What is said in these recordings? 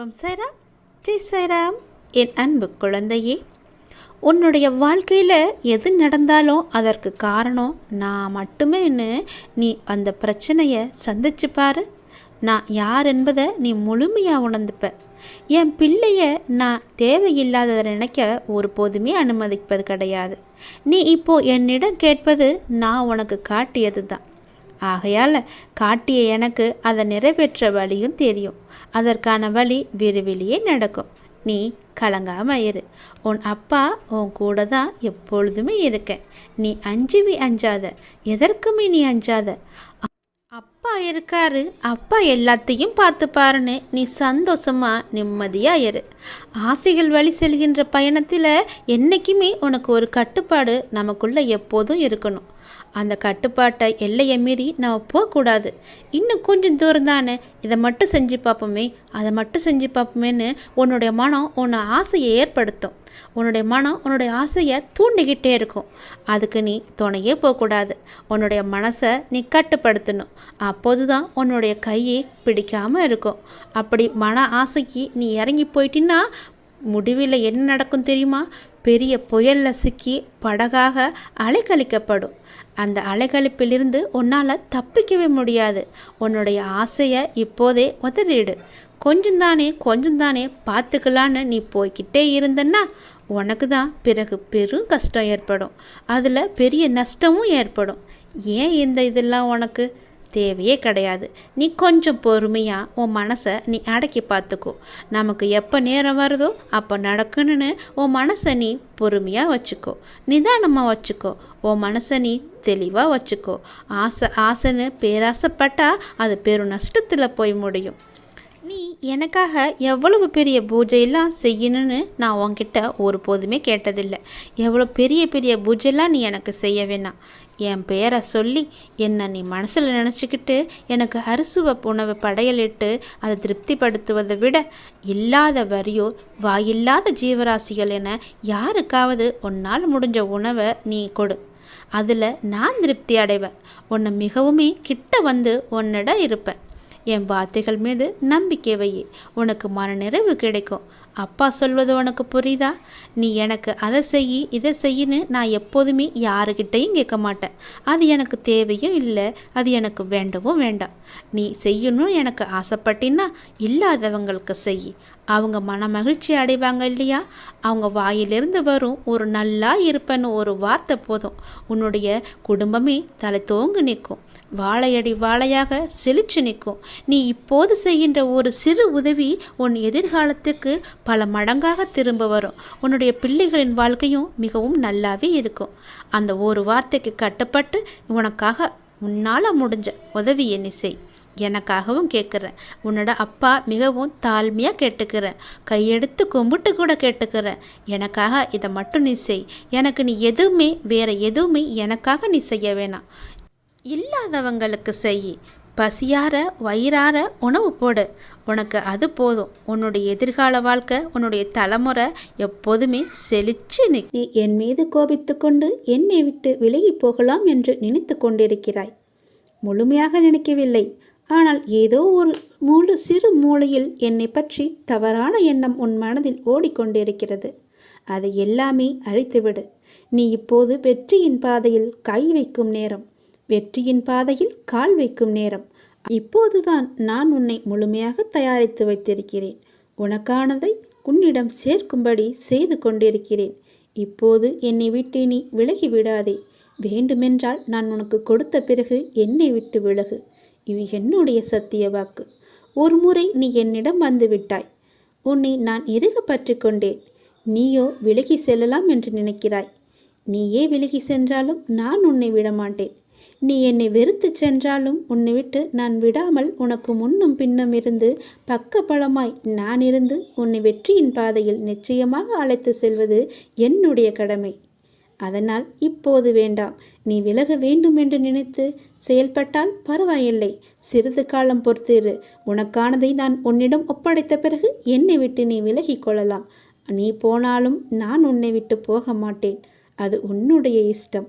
ஓம் சைராம். ஜெய் சைராம். என் அன்பு குழந்தையே உன்னுடைய வாழ்க்கையில் எது நடந்தாலும் அதற்கு காரணம் நான் மட்டுமேன்னு நீ அந்த பிரச்சனையை சந்திச்சு பாரு. நான் யார் என்பதை நீ முழுமையாக உணர்ந்துப்ப. என் பிள்ளைய நான் தேவையில்லாததை நினைக்க ஒருபோதுமே அனுமதிப்பது கிடையாது. நீ இப்போ என்னிடம் கேட்பது நான் உனக்கு காட்டியது தான் ஆகையால் காட்டிய எனக்கு அதை நிறைவேற்ற வழியும் தெரியும். அதற்கான வழி விரைவிலேயே நடக்கும். நீ கலங்காம இரு. உன் அப்பா உன் கூட தான் எப்பொழுதுமே இருக்க. நீ அஞ்சுவி அஞ்சாத. எதற்குமே நீ அஞ்சாத. அப்பா இருக்காரு. அப்பா எல்லாத்தையும் பார்த்து பாருன்னு நீ சந்தோஷமா நிம்மதியா இரு. ஆசைகள் வழி செல்கின்ற பயணத்தில் என்றைக்குமே உனக்கு ஒரு கட்டுப்பாடு நமக்குள்ள எப்போதும் இருக்கணும். அந்த கட்டுப்பாட்டை எல்லையை மீறி நம்ம போகக்கூடாது. இன்னும் கொஞ்சம் தூரம் தானே? இதை மட்டும் செஞ்சு பார்ப்போமே. அதை மட்டும் செஞ்சு பார்ப்போமேன்னு உன்னுடைய மனம் உன்னை ஆசையை ஏற்படுத்தும். உன்னுடைய மனம் உன்னுடைய ஆசையை தூண்டிக்கிட்டே இருக்கும். அதுக்கு நீ துணையே போகக்கூடாது. உன்னுடைய மனசை நீ கட்டுப்படுத்தணும். அப்போது தான் உன்னுடைய கையை பிடிக்காமல் இருக்கும். அப்படி மன ஆசைக்கு நீ இறங்கி போயிட்டின்னா முடிவில் என்ன நடக்கும் தெரியுமா? பெரிய புயலில் சிக்கி படகாக அலைக்கழிக்கப்படும் அந்த அலைக்கழிப்பிலிருந்து உன்னால் தப்பிக்கவே முடியாது. உன்னுடைய ஆசையை இப்போதே உதறிடு. கொஞ்சம் தானே கொஞ்சம் தானே பார்த்துக்கலான்னு நீ போய்கிட்டே இருந்தன்னா உனக்கு தான் பிறகு பெரும் கஷ்டம் ஏற்படும். அதில் பெரிய நஷ்டமும் ஏற்படும். ஏன் இந்த இதெல்லாம் உனக்கு? தேவையே கிடையாது. நீ கொஞ்சம் பொறுமையாக உன் மனசை நீ அடக்கி பார்த்துக்கோ. நமக்கு எப்போ நேரம் வருதோ அப்போ நடக்கணும்னு உன் மனசை நீ பொறுமையாக வச்சுக்கோ. நிதானமாக வச்சுக்கோ. உன் மனசை நீ தெளிவாக வச்சுக்கோ. ஆசை ஆசைன்னு பேராசைப்பட்டா அது பெரும் நஷ்டத்தில் போய் முடியும். நீ எனக்காக எவ்வளவு பெரிய பூஜையெல்லாம் செய்யணும்னு நான் உன்கிட்ட ஒருபோதுமே கேட்டதில்லை. எவ்வளோ பெரிய பெரிய பூஜையெல்லாம் நீ எனக்கு செய்ய வேணாம். என் பேரை சொல்லி என்னை நீ மனசில் நினச்சிக்கிட்டு எனக்கு அரிசுவ உணவு படையலிட்டு அதை திருப்திப்படுத்துவதை விட இல்லாத வரியோ வாயில்லாத ஜீவராசிகள் என யாருக்காவது உன்னால் முடிஞ்ச உணவை நீ கொடு. அதில் நான் திருப்தி அடைவேன். உன்னை மிகவுமே கிட்ட வந்து உன்னிடம் இருப்பேன். என் வார்த்தைகள் மீது நம்பிக்கை வை உனக்கு மனநிறைவு கிடைக்கும். அப்பா சொல்வது உனக்கு புரியுதா? நீ எனக்கு அதை செய் இதை செய்யின்னு நான் எப்போதுமே யாருக்கிட்டையும் கேட்க மாட்டேன். அது எனக்கு தேவையும் இல்லை. அது எனக்கு வேண்டவும் வேண்டாம். நீ செய்யணும் எனக்கு ஆசைப்பட்டின்னா இல்லாதவங்களுக்கு செய் அவங்க மன மகிழ்ச்சி அடைவாங்க இல்லையா? அவங்க வாயிலிருந்து வரும் ஒரு நல்லா இருப்பேன்னு ஒரு வார்த்தை போதும். உன்னுடைய குடும்பமே தலை தோங்கு நிற்கும். வாழையடி வாழையாக செழிச்சு நிற்கும். நீ இப்போது செய்கின்ற ஒரு சிறு உதவி உன் எதிர்காலத்துக்கு பல மடங்காக திரும்ப வரும். உன்னுடைய பிள்ளைகளின் வாழ்க்கையும் மிகவும் நல்லாவே இருக்கும். அந்த ஒரு வார்த்தைக்கு கட்டுப்பட்டு உனக்காக உன்னால் முடிஞ்ச உதவி என்னை செய். எனக்காகவும் கேட்குறேன். உன்னோட அப்பா மிகவும் தாழ்மையாக கேட்டுக்கிறேன். கையெடுத்து கும்பிட்டு கூட கேட்டுக்கிறேன். எனக்காக இதை மட்டும் நீ செய். எனக்கு நீ எதுவுமே வேறு எதுவுமே எனக்காக நீ செய்ய வேணாம். இல்லாதவங்களுக்கு செய். பசியார வயிறார உணவு போடு. உனக்கு அது போதும். உன்னுடைய எதிர்கால வாழ்க்கை உன்னுடைய தலைமுறை எப்போதுமே செழிச்சு நீ என் மீது கோபித்து கொண்டு என்னை விட்டு விலகி போகலாம் என்று நினைத்து கொண்டிருக்கிறாய். முழுமையாக நினைக்கவில்லை. ஆனால் ஏதோ ஒரு மூல சிறு மூலையில் என்னை பற்றி தவறான எண்ணம் உன் மனதில் ஓடிக்கொண்டிருக்கிறது. அதை எல்லாமே அழித்துவிடு. நீ இப்போது வெற்றியின் பாதையில் கை வைக்கும் நேரம். வெற்றியின் பாதையில் கால் வைக்கும் நேரம். இப்போதுதான் நான் உன்னை முழுமையாக தயாரித்து வைத்திருக்கிறேன். உனக்கானதை உன்னிடம் சேர்க்கும்படி செய்து கொண்டிருக்கிறேன். இப்போது என்னை விட்டு நீ விலகி விடாதே. வேண்டுமென்றால் நான் உனக்கு கொடுத்த பிறகு என்னை விட்டு விலகு. இது என்னுடைய சத்திய வாக்கு. ஒரு முறை நீ என்னிடம் வந்து விட்டாய். உன்னை நான் இறுக பற்றி கொண்டேன். நீயோ விலகி செல்லலாம் என்று நினைக்கிறாய். நீயே விலகி சென்றாலும் நான் உன்னை விடமாட்டேன். நீ என்னை வெறுத்து சென்றாலும் உன்னை விட்டு நான் விடாமல் உனக்கு முன்னும் பின்னும் இருந்து பக்க பலமாய் நான் இருந்து உன்னை வெற்றியின் பாதையில் நிச்சயமாக அழைத்து செல்வது என்னுடைய கடமை. அதனால் இப்போது வேண்டாம். நீ விலக வேண்டும் என்று நினைத்து செயல்பட்டால் பரவாயில்லை. சிறிது காலம் பொறுத்திரு. உனக்கானதை நான் உன்னிடம் ஒப்படைத்த பிறகு என்னை விட்டு நீ விலகிக் கொள்ளலாம். நீ போனாலும் நான் உன்னை விட்டு போக மாட்டேன். அது உன்னுடைய இஷ்டம்.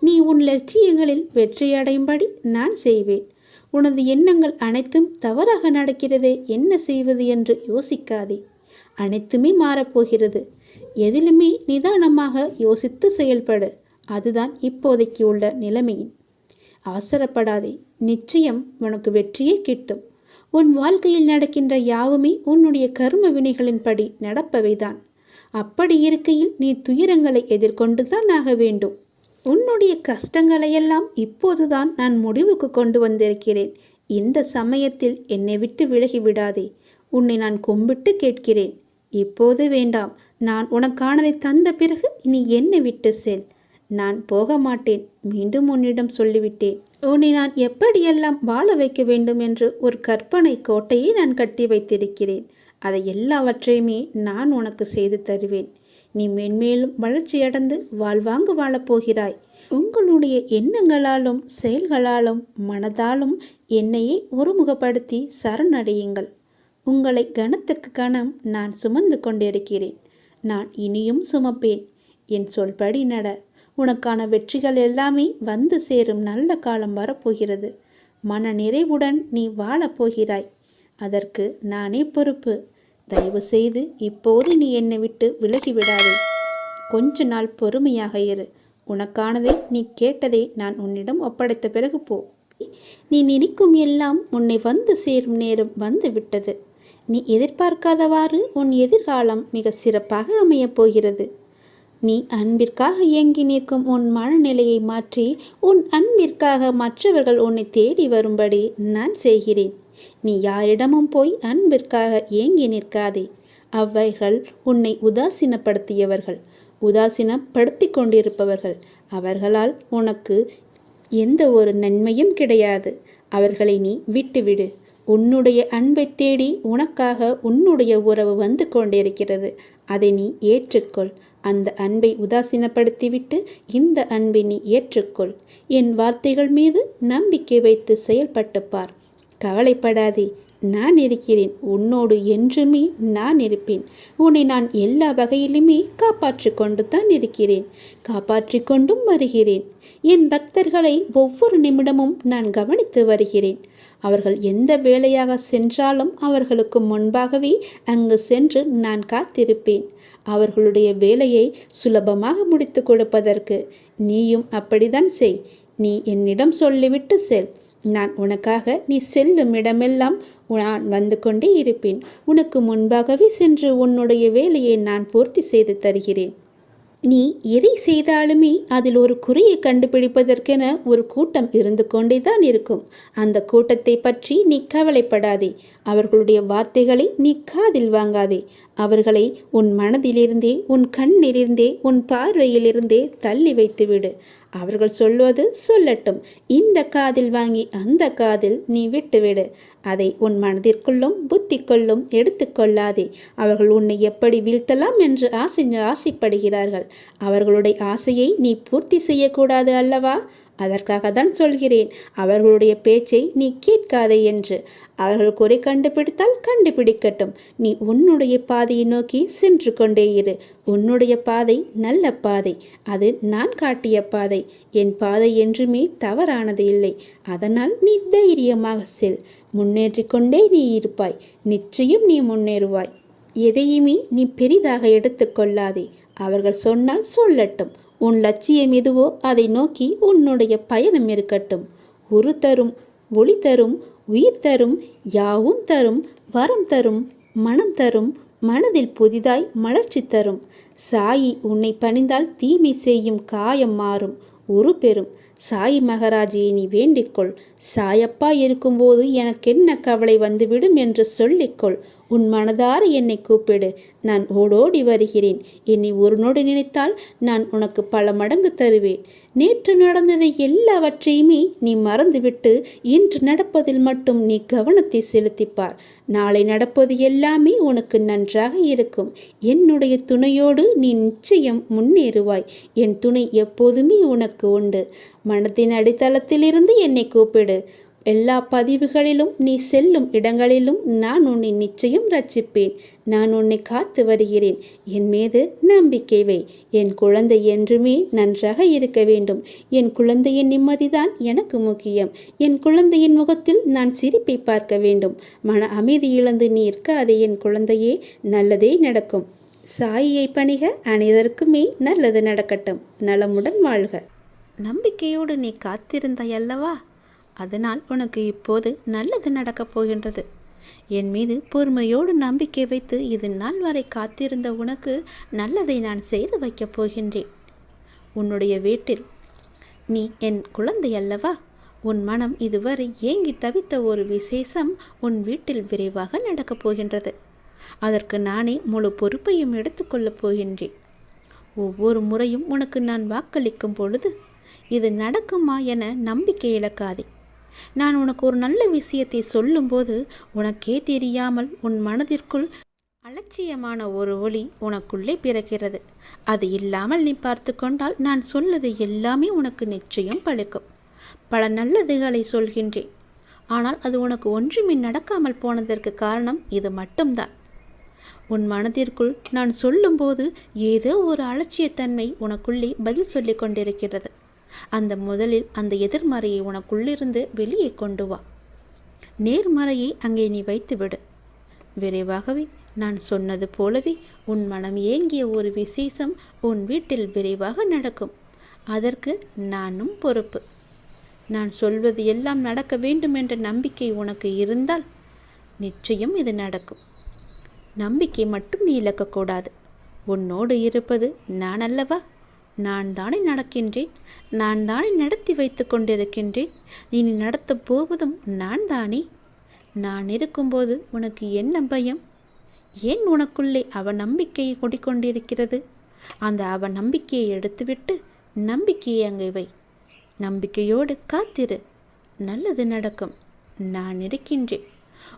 நீ உன் லட்சியங்களில் வெற்றியடையும்படி நான் செய்வேன். உனது எண்ணங்கள் அனைத்தும் தவறாக நடக்கிறதே என்ன செய்வது என்று யோசிக்காதே. அனைத்துமே மாறப்போகிறது. எதிலுமே நிதானமாக யோசித்து செயல்படு. அதுதான் இப்போதைக்கு உள்ள நிலைமையின். அவசரப்படாதே. நிச்சயம் உனக்கு வெற்றியே கிட்டும். உன் வாழ்க்கையில் நடக்கின்ற யாவுமே உன்னுடைய கர்ம வினைகளின்படி நடப்பவைதான். அப்படி இருக்கையில் நீ துயரங்களை எதிர்கொண்டுதான் ஆக வேண்டும். உன்னுடைய கஷ்டங்களையெல்லாம் இப்போதுதான் நான் முடிவுக்கு கொண்டு வந்திருக்கிறேன். இந்த சமயத்தில் என்னை விட்டு விலகி விடாதே. உன்னை நான் கும்பிட்டு கேட்கிறேன். இப்போது வேண்டாம். நான் உனக்கானதை தந்த பிறகு நீ என்னை விட்டு செல். நான் போக மாட்டேன். மீண்டும் உன்னிடம் சொல்லிவிட்டேன். உன்னை நான் எப்படியெல்லாம் வாழ வைக்க வேண்டும் என்று ஒரு கற்பனை கோட்டையை நான் கட்டி வைத்திருக்கிறேன். அதை எல்லாவற்றையுமே நான் உனக்கு செய்து தருவேன். நீ மென்மேலும் வளர்ச்சியடைந்து வாழ்வாங்கு வாழப்போகிறாய். உங்களுடைய எண்ணங்களாலும் செயல்களாலும் மனதாலும் என்னையே ஒருமுகப்படுத்தி சரணடையுங்கள். உங்களை கணத்துக்கு கணம் நான் சுமந்து கொண்டிருக்கிறேன். நான் இனியும் சுமப்பேன். என் சொல்படி நட. உனக்கான வெற்றிகள் எல்லாமே வந்து சேரும் நல்ல காலம் வரப்போகிறது. மன நிறைவுடன் நீ வாழப்போகிறாய். அதற்கு நானே பொறுப்பு. தயவு செய்து இப்போது நீ என்னை விட்டு விலகி விடாதே கொஞ்ச நாள் பொறுமையாக இரு. உனக்கானதை நீ கேட்டதை நான் உன்னிடம் ஒப்படைத்த பிறகு போ. நீ நினைக்கும் எல்லாம் உன்னை வந்து சேரும் நேரம் வந்து விட்டது. நீ எதிர்பார்க்காதவாறு உன் எதிர்காலம் மிக சிறப்பாக அமையப் போகிறது. நீ அன்பிற்காக இயங்கி நிற்கும் உன் மனநிலையை மாற்றி உன் அன்பிற்காக மற்றவர்கள் உன்னை தேடி வரும்படி நான் செய்கிறேன். நீ யாரிடமும் போய் அன்பிற்காக ஏங்கி நிற்காதே. அவைகள் உன்னை உதாசீனப்படுத்தியவர்கள் உதாசீனப்படுத்தி கொண்டிருப்பவர்கள். அவர்களால் உனக்கு எந்த ஒரு நன்மையும் கிடையாது. அவர்களை நீ விட்டுவிடு. உன்னுடைய அன்பை தேடி உனக்காக உன்னுடைய உறவு வந்து கொண்டிருக்கிறது. அதை நீ ஏற்றுக்கொள். அந்த அன்பை உதாசீனப்படுத்திவிட்டு இந்த அன்பை நீ ஏற்றுக்கொள். என் வார்த்தைகள் மீது நம்பிக்கை வைத்து செயல்பட்டு பார். கவலைப்படாதே நான் இருக்கிறேன். உன்னோடு என்றுமே நான் இருப்பேன். உன்னை நான் எல்லா வகையிலுமே காப்பாற்றி கொண்டு தான் இருக்கிறேன். காப்பாற்றி கொண்டும் வருகிறேன். என் பக்தர்களை ஒவ்வொரு நிமிடமும் நான் கவனித்து வருகிறேன். அவர்கள் எந்த வேலையாக சென்றாலும் அவர்களுக்கு முன்பாகவே அங்கு சென்று நான் காத்திருப்பேன். அவர்களுடைய வேலையை சுலபமாக முடித்து கொடுப்பதற்கு நீயும் அப்படிதான் செய். நீ என்னிடம் சொல்லிவிட்டு செல். நான் உனக்காக நீ செல்லும் இடமெல்லாம் நான் வந்து கொண்டே இருப்பேன். உனக்கு முன்பாகவே சென்று உன்னுடைய வேலையை நான் பூர்த்தி செய்து தருகிறேன். நீ எதை செய்தாலுமே அதில் ஒரு குறியை கண்டுபிடிப்பதற்கென ஒரு கூட்டம் இருந்து கொண்டே தான் இருக்கும். அந்த கூட்டத்தை பற்றி நீ கவலைப்படாதே. அவர்களுடைய வார்த்தைகளை நீ காதில் வாங்காதே. அவர்களை உன் மனதிலிருந்தே உன் கண்ணிலிருந்தே உன் பார்வையிலிருந்தே தள்ளி வைத்துவிடு. அவர்கள் சொல்வது சொல்லட்டும். இந்த காதில் வாங்கி அந்த காதில் நீ விட்டுவிடு. அதை உன் மனதிற்குள்ளும் புத்திக்குள்ளும் எடுத்துக்கொள்ளாதே அவர்கள் உன்னை எப்படி வீழ்த்தலாம் என்று ஆசை ஆசைப்படுகிறார்கள். அவர்களுடைய ஆசையை நீ பூர்த்தி செய்யக்கூடாது அல்லவா? அதற்காக தான் சொல்கிறேன் அவர்களுடைய பேச்சை நீ கேட்காதே என்று. அவர்கள் குறை கண்டுபிடித்தால் கண்டுபிடிக்கட்டும். நீ உன்னுடைய பாதையை நோக்கி சென்று கொண்டே இரு. உன்னுடைய பாதை நல்ல பாதை. அது நான் காட்டிய பாதை. என் பாதை என்றுமே தவறானது இல்லை. அதனால் நீ தைரியமாக செல். முன்னேற்றி கொண்டே நீ இருப்பாய். நிச்சயம் நீ முன்னேறுவாய். எதையுமே நீ பெரிதாக எடுத்துக்கொள்ளாதே அவர்கள் சொன்னால் சொல்லட்டும். உன் லட்சியம் எதுவோ அதை நோக்கி உன்னுடைய பயணம் இருக்கட்டும். உரு தரும் ஒளி தரும் உயிர் தரும் யாவும் தரும் வரம் தரும் மனம் தரும் மனதில் புதிதாய் மலர்ச்சி தரும். சாயி உன்னை பணிந்தால் தீமை செய்யும் காயம் மாறும் உரு பெறும். சாய் மகராஜியை நீ வேண்டிக்கொள் சாயப்பா இருக்கும்போது எனக்கென்ன கவலை வந்துவிடும் என்று சொல்லிக்கொள் உன் மனதார என்னை கூப்பிடு. நான் ஓடோடி வருகிறேன். என்னை ஒரு நொடி நினைத்தால் நான் உனக்கு பல மடங்கு தருவேன். நேற்று நடந்ததை எல்லாவற்றையுமே நீ மறந்துவிட்டு இன்று நடப்பதில் மட்டும் நீ கவனத்தை செலுத்திப்பார். நாளை நடப்பது எல்லாமே உனக்கு நன்றாக இருக்கும். என்னுடைய துணையோடு நீ நிச்சயம் முன்னேறுவாய். என் துணை எப்போதுமே உனக்கு உண்டு. மனத்தின் அடித்தளத்திலிருந்து என்னை கூப்பிடு. எல்லா பதிவுகளிலும் நீ செல்லும் இடங்களிலும் நான் உன்னை நிச்சயம் ரட்சிப்பேன். நான் உன்னை காத்து வருகிறேன். என் மீது நம்பிக்கை வை. என் குழந்தை என்றுமே நன்றாக இருக்க வேண்டும். என் குழந்தையின் நிம்மதிதான் எனக்கு முக்கியம். என் குழந்தையின் முகத்தில் நான் சிரிப்பை பார்க்க வேண்டும். மன அமைதி இழந்து நீ இருக்காதே என் குழந்தையே. நல்லதே நடக்கும். சாயியை பணிக அனைவருக்குமே நல்லது நடக்கட்டும். நலமுடன் வாழ்க. நம்பிக்கையோடு நீ காத்திருந்தாயல்லவா? அதனால் உனக்கு இப்போது நல்லது நடக்கப் போகின்றது. என் மீது பொறுமையோடு நம்பிக்கை வைத்து இது நாள் வரை காத்திருந்த உனக்கு நல்லதை நான் செய்து வைக்கப் போகின்றேன். உன்னுடைய வீட்டில் நீ என் குழந்தை அல்லவா? உன் மனம் இதுவரை ஏங்கி தவித்த ஒரு விசேஷம் உன் வீட்டில் விரைவாக நடக்கப் போகின்றது. அதற்கு நானே முழு பொறுப்பையும் எடுத்துக்கொள்ளப் போகின்றேன். ஒவ்வொரு முறையும் உனக்கு நான் வாக்களிக்கும் பொழுது இது நடக்குமா என நம்பிக்கை இழக்காதே. நான் உனக்கு ஒரு நல்ல விஷயத்தை சொல்லும்போது உனக்கே தெரியாமல் உன் மனதிற்குள் அலட்சியமான ஒரு ஒளி உனக்குள்ளே பிறக்கிறது. அது இல்லாமல் நீ பார்த்து கொண்டால் நான் சொல்வது எல்லாமே உனக்கு நிச்சயம் பழிக்கும். பல நல்லதுகளை சொல்கின்றேன். ஆனால் அது உனக்கு ஒன்றுமே நடக்காமல் போனதற்கு காரணம் இது மட்டும்தான். உன் மனதிற்குள் நான் சொல்லும்போது ஏதோ ஒரு அலட்சியத்தன்மை உனக்குள்ளே பதில் சொல்லிக் கொண்டிருக்கிறது. அந்த முதலில் அந்த எதிர்மறையை உனக்குள்ளிருந்து வெளியே கொண்டு வா. நேர்மறையை அங்கே நீ வைத்துவிடு. விரைவாகவே நான் சொன்னது போலவே உன் மனம் ஏங்கிய ஒரு விசேஷம் உன் வீட்டில் விரைவாக நடக்கும். அதற்கு நானும் பொறுப்பு. நான் சொல்வது எல்லாம் நடக்க வேண்டும் என்ற நம்பிக்கை உனக்கு இருந்தால் நிச்சயம் இது நடக்கும். நம்பிக்கை மட்டும் நீ இழக்கக்கூடாது. உன்னோடு இருப்பது நான் அல்லவா? நான் தானே நடக்கின்றேன்? நான் தானே நடத்தி வைத்து கொண்டிருக்கின்றேன்? இனி நடத்தப் போவதும் நான் தானே நான் இருக்கும்போது உனக்கு என்ன பயம்? ஏன் உனக்குள்ளே அவ நம்பிக்கையை கொடிக்கொண்டிருக்கிறது அந்த அவ நம்பிக்கையை எடுத்துவிட்டு நம்பிக்கையை அங்கே வை. நம்பிக்கையோடு காத்திரு. நல்லது நடக்கும். நான் இருக்கின்றேன்.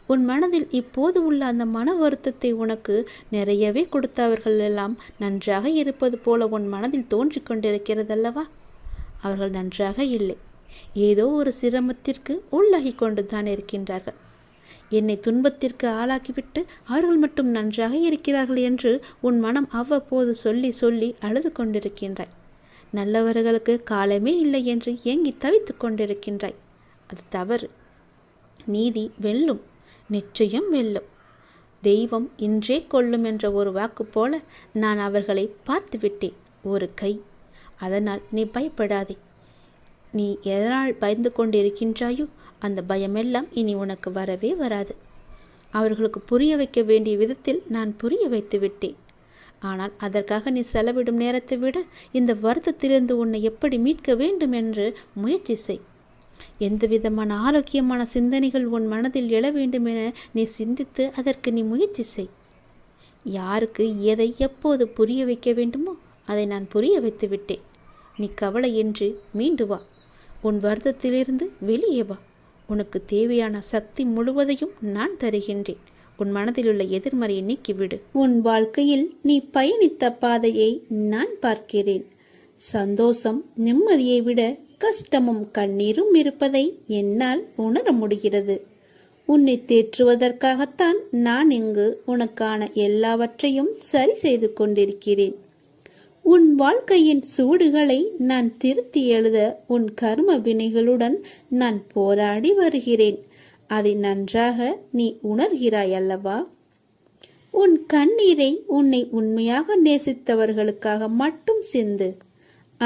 உன் மனதில் இப்போது உள்ள அந்த மன வருத்தத்தை உனக்கு நிறையவே கொடுத்தவர்கள் எல்லாம் நன்றாக இருப்பது போல உன் மனதில் தோன்றிக் கொண்டிருக்கிறதல்லவா? அவர்கள் நன்றாக இல்லை. ஏதோ ஒரு சிரமத்திற்கு உள்ளாகி கொண்டு தான் இருக்கின்றார்கள். என்னை துன்பத்திற்கு ஆளாக்கிவிட்டு அவர்கள் மட்டும் நன்றாக இருக்கிறார்கள் என்று உன் மனம் அவ்வப்போது சொல்லி சொல்லி அழுது கொண்டிருக்கின்றாய். நல்லவர்களுக்கு காலமே இல்லை என்று ஏங்கி தவித்து கொண்டிருக்கின்றாய். அது தவறு. நீதி வெல்லும். நிச்சயம் வெல்லும். தெய்வம் இன்றே கொள்ளும் என்ற ஒரு வாக்கு போல நான் அவர்களை பார்த்து விட்டேன். ஒரு கை. அதனால் நீ பயப்படாதே. நீ எதனால் பயந்து கொண்டிருக்கின்றாயோ அந்த பயமெல்லாம் இனி உனக்கு வரவே வராது. அவர்களுக்கு புரிய வைக்க வேண்டிய விதத்தில் நான் புரிய வைத்து விட்டேன். ஆனால் அதற்காக நீ செலவிடும் நேரத்தை விட இந்த வருத்தத்திலிருந்து உன்னை எப்படி மீட்க வேண்டும் என்று முயற்சி செய். எந்த விதமான ஆரோக்கியமான சிந்தனைகள் உன் மனதில் எழ வேண்டும் என நீ சிந்தித்து அதற்கு நீ முயற்சி செய். யாருக்கு எதை எப்போது புரிய வைக்க வேண்டுமோ அதை நான் புரிய வைத்து விட்டேன். நீ கவலையின்றி மீண்டு வா. உன் வருத்தத்திலிருந்து வெளியே வா. உனக்கு தேவையான சக்தி முழுவதையும் நான் தருகின்றேன். உன் மனதில் உள்ள எதிர்மறையை நீக்கிவிடு. உன் வாழ்க்கையில் நீ பயணித்த பாதையை நான் பார்க்கிறேன். சந்தோஷம் நிம்மதியை விட கஷ்டமும் கண்ணீரும் இருப்பதை என்னால் உணர முடிகிறது. உன்னை தேற்றுவதற்காகத்தான் நான் இங்கு உனக்கான எல்லாவற்றையும் சரி செய்து கொண்டிருக்கிறேன். உன் வாழ்க்கையின் சூடுகளை நான் திருத்தி எழுத உன் கர்ம வினைகளுடன் நான் போராடி வருகிறேன். அதை நன்றாக நீ உணர்கிறாய் அல்லவா? உன் கண்ணீரை உன்னை உண்மையாக நேசித்தவர்களுக்காக மட்டும் சிந்து.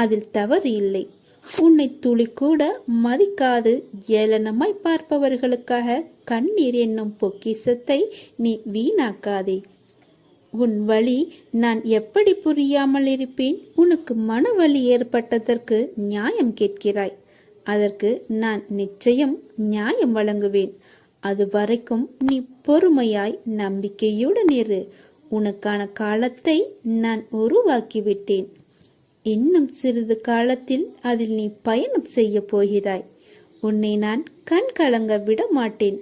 அதில் தவறு இல்லை. உன்னை துளி கூட மதிக்காது ஏளனமாய் பார்ப்பவர்களுக்காக கண்ணீர் என்னும் பொக்கிசத்தை நீ வீணாக்காதே. உன் வழி நான் எப்படி புரியாமல் இருப்பேன்? உனக்கு மன வலி ஏற்பட்டதற்கு நியாயம் கேட்கிறாய். அதற்கு நான் நிச்சயம் நியாயம் வழங்குவேன். அது வரைக்கும் நீ பொறுமையாய் நம்பிக்கையுடன் இரு உனக்கான காலத்தை நான் உருவாக்கிவிட்டேன். இன்னும் சிறிது காலத்தில் அதில் நீ பயணம் செய்ய போகிறாய். உன்னை நான் கண் கலங்க விட மாட்டேன்.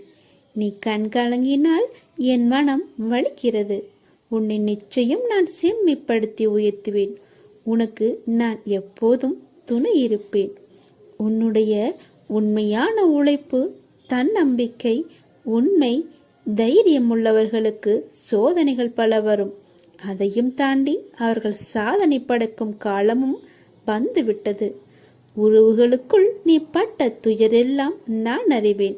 நீ கண் கலங்கினால் என் மனம் வலிக்கிறது. உன்னை நிச்சயம் நான் செம்மிப்படுத்தி உயர்த்துவேன். உனக்கு நான் எப்போதும் துணை இருப்பேன். உன்னுடைய உண்மையான உழைப்பு தன்னம்பிக்கை உண்மை தைரியம் உள்ளவர்களுக்கு சோதனைகள் பல வரும். அதையும் தாண்டி அவர்கள் சாதனை படைக்கும் காலமும் வந்துவிட்டது. உறவுகளுக்குள் நீ பட்ட துயரெல்லாம் நான் அறிவேன்.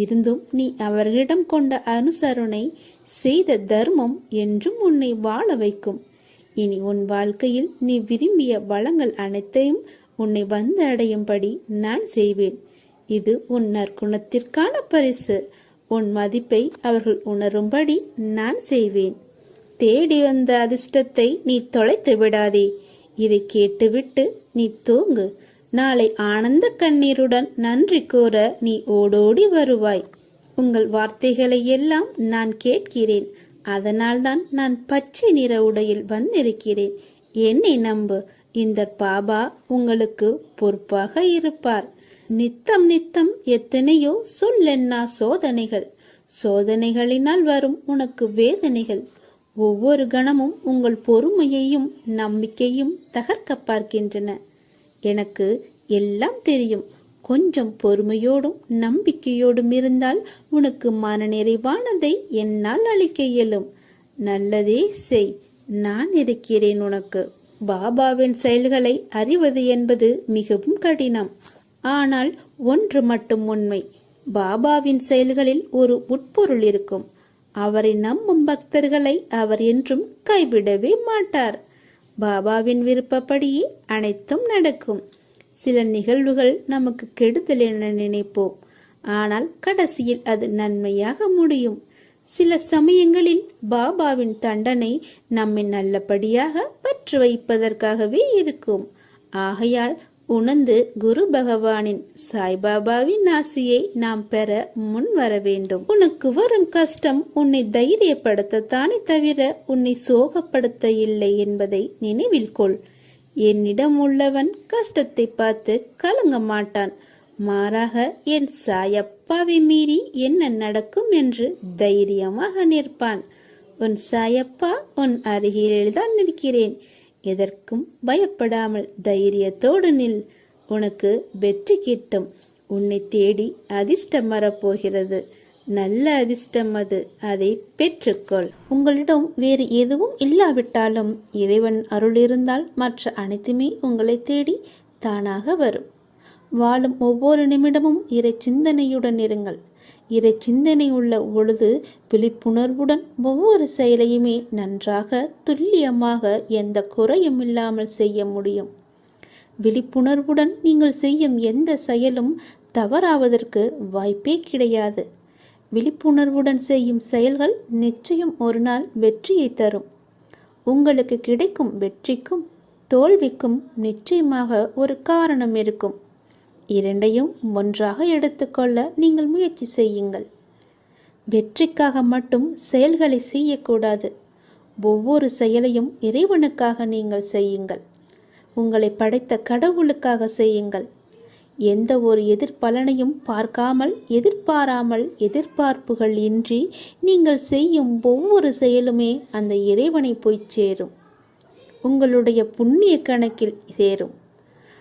இருந்தும் நீ அவர்களிடம் கொண்ட அனுசரணை செய்த தர்மம் என்றும் உன்னை வாழ வைக்கும். இனி உன் வாழ்க்கையில் நீ விரும்பிய வளங்கள் அனைத்தையும் உன்னை வந்து அடையும்படி நான் செய்வேன். இது உன் நற்குணத்திற்கான பரிசு. உன் மதிப்பை அவர்கள் உணரும்படி நான் செய்வேன். தேடி வந்த அதிர்ஷ்டத்தை நீ தொலைத்து விடாதே. இதை கேட்டுவிட்டு நீ தூங்கு. நாளை ஆனந்த கண்ணீருடன் நன்றி கூற நீ ஓடோடி வருவாய். உங்கள் வார்த்தைகளை எல்லாம் நான் கேட்கிறேன். அதனால்தான் நான் பச்சை நிற உடையில் வந்திருக்கிறேன். என்னை நம்பு. இந்த பாபா உங்களுக்கு பொறுப்பாக இருப்பார். நித்தம் நித்தம் எத்தனையோ சொல்லென்னா சோதனைகள். சோதனைகளினால் வரும் உனக்கு வேதனைகள். ஒவ்வொரு கணமும் உங்கள் பொறுமையையும் நம்பிக்கையும் தகர்க்க பார்க்கின்றன. எனக்கு எல்லாம் தெரியும். கொஞ்சம் பொறுமையோடும் நம்பிக்கையோடும் இருந்தால் உனக்கு மனநிறைவானதை என்னால் அளிக்க இயலும். நல்லதே செய். நான் இருக்கிறேன் உனக்கு? பாபாவின் செயல்களை அறிவது என்பது மிகவும் கடினம். ஆனால் ஒன்று மட்டும் உண்மை. பாபாவின் செயல்களில் ஒரு உட்பொருள் இருக்கும். அவரை நம்பும் பக்தர்களை அவர் என்றும் கைவிடவே மாட்டார். பாபாவின் விருப்பப்படியே அனைத்தும் நடக்கும். சில நிகழ்வுகள் நமக்கு கெடுதல் என நினைப்போம். ஆனால் கடைசியில் அது நன்மையாக முடியும். சில சமயங்களில் பாபாவின் தண்டனை நம்மை நல்லபடியாக பற்று வைப்பதற்காகவே இருக்கும். ஆகையால் உணர்ந்து குரு பகவானின் சாய்பாபாவின் ஆசியை நாம் பெற முன் வர வேண்டும். உனக்கு வரும் கஷ்டம் உன்னை தைரியப்படுத்தத்தானே தவிர உன்னை சோகப்படுத்த இல்லை என்பதை நினைவில் கொள். என்னிடம் உள்ளவன் கஷ்டத்தை பார்த்து கலங்க மாட்டான். மாறாக என் சாயப்பாவை மீறி என்ன நடக்கும் என்று தைரியமாக நிற்பான். உன் சாயப்பா உன் அருகிலேதான் நிற்கிறேன். எதற்கும் பயப்படாமல் தைரியத்தோடு நில். உனக்கு வெற்றி கிட்டும். உன்னை தேடி அதிர்ஷ்டம் வரப்போகிறது. நல்ல அதிர்ஷ்டம் அது. அதை பெற்றுக்கொள். உங்களிடம் வேறு எதுவும் இல்லாவிட்டாலும் இறைவன் அருள் இருந்தால் மற்ற அனைத்துமே உங்களை தேடி தானாக வரும். வாழும் ஒவ்வொரு நிமிடமும் இறை சிந்தனையுடன் இருங்கள். இறை சிந்தனை உள்ள பொழுது விழிப்புணர்வுடன் ஒவ்வொரு செயலையுமே நன்றாக துல்லியமாக எந்த குறையும் இல்லாமல் செய்ய முடியும். விழிப்புணர்வுடன் நீங்கள் செய்யும் எந்த செயலும் தவறாவதற்கு வாய்ப்பே கிடையாது. விழிப்புணர்வுடன் செய்யும் செயல்கள் நிச்சயம் ஒரு நாள் வெற்றியை தரும். உங்களுக்கு கிடைக்கும் வெற்றிக்கும் தோல்விக்கும் நிச்சயமாக ஒரு காரணம் இருக்கும். இரண்டையும் ஒன்றாக எடுத்துக்கொள்ள நீங்கள் முயற்சி செய்யுங்கள். வெற்றிக்காக மட்டும் செயல்களை செய்யக்கூடாது. ஒவ்வொரு செயலையும் இறைவனுக்காக நீங்கள் செய்யுங்கள். உங்களை படைத்த கடவுளுக்காக செய்யுங்கள். எந்த ஒரு எதிர்பலனையும் பார்க்காமல் எதிர்பாராமல் எதிர்பார்ப்புகள் இன்றி நீங்கள் செய்யும் ஒவ்வொரு செயலுமே அந்த இறைவனை போய் சேரும். உங்களுடைய புண்ணிய கணக்கில் சேரும்.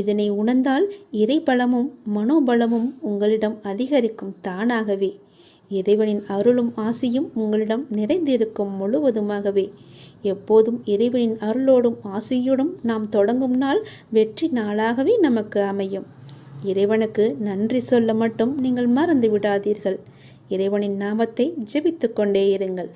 இதனை உணர்ந்தால் இறைபலமும் மனோபலமும் உங்களிடம் அதிகரிக்கும் தானாகவே. இறைவனின் அருளும் ஆசியும் உங்களிடம் நிறைந்திருக்கும் முழுவதுமாகவே. எப்போதும் இறைவனின் அருளோடும் ஆசையோடும் நாம் தொடங்கும் நாள் வெற்றி நாளாகவே நமக்கு அமையும். இறைவனுக்கு நன்றி சொல்ல மட்டும் நீங்கள் மறந்து விடாதீர்கள். இறைவனின் நாமத்தை ஜெபித்து கொண்டே இருங்கள்.